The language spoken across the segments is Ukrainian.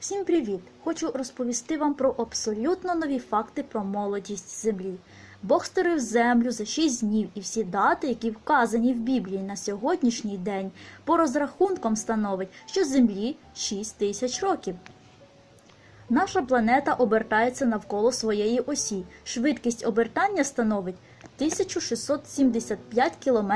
Всім привіт! Хочу розповісти вам про абсолютно нові факти про молодість Землі. Бог створив землю за шість днів, і всі дати, які вказані в Біблії на сьогоднішній день, по розрахункам становить, що Землі 6 тисяч років. Наша планета обертається навколо своєї осі. Швидкість обертання становить 1675 км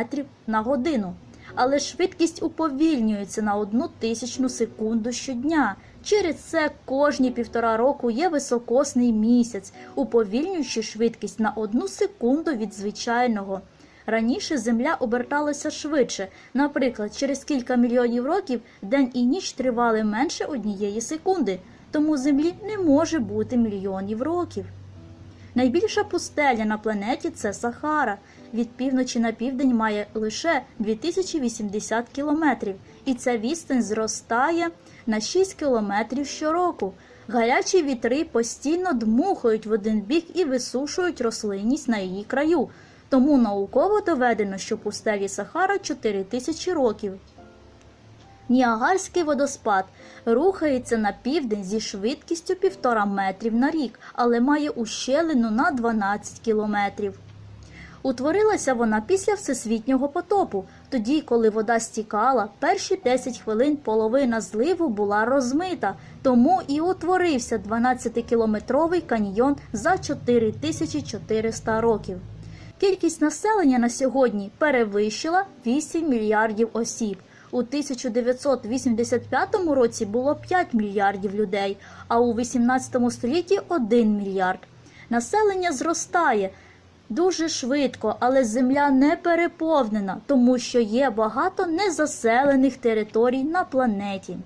на годину. Але швидкість уповільнюється на одну тисячну секунду щодня. Через це кожні півтора року є високосний місяць, уповільнюючи швидкість на одну секунду від звичайного. Раніше Земля оберталася швидше. Наприклад, через кілька мільйонів років день і ніч тривали менше однієї секунди, тому Землі не може бути мільйонів років. Найбільша пустеля на планеті це Сахара. Від півночі на південь має лише 2080 кілометрів, і ця відстань зростає на 6 кілометрів щороку. Гарячі вітри постійно дмухають в один бік і висушують рослинність на її краю. Тому науково доведено, що пустелі Сахара 4000 років. Ніагарський водоспад рухається на південь зі швидкістю 1,5 метрів на рік, але має ущелину на 12 кілометрів. Утворилася вона після всесвітнього потопу, тоді, коли вода стікала, перші 10 хвилин половина зливу була розмита, тому і утворився 12-кілометровий каньйон за 4400 років. Кількість населення на сьогодні перевищила 8 мільярдів осіб. У 1985 році було 5 мільярдів людей, а у 18 столітті 1 мільярд. Населення зростає дуже швидко, але земля не переповнена, тому що є багато незаселених територій на планеті.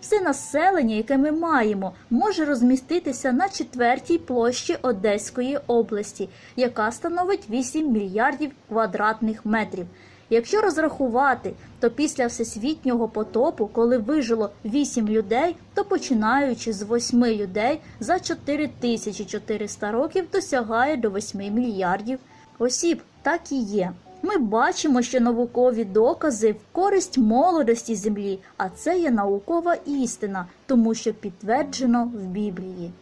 Все населення, яке ми маємо, може розміститися на четвертій площі Одеської області, яка становить 8 мільярдів квадратних метрів. Якщо розрахувати, то після всесвітнього потопу, коли вижило 8 людей, то починаючи з 8 людей за 4400 років досягає до 8 мільярдів осіб. Так і є. Ми бачимо, що наукові докази в користь молодості землі, а це є наукова істина, тому що підтверджено в Біблії.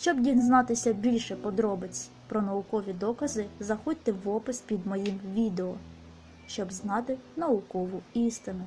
Щоб дізнатися більше подробиць про наукові докази, заходьте в опис під моїм відео щоб знати наукову істину.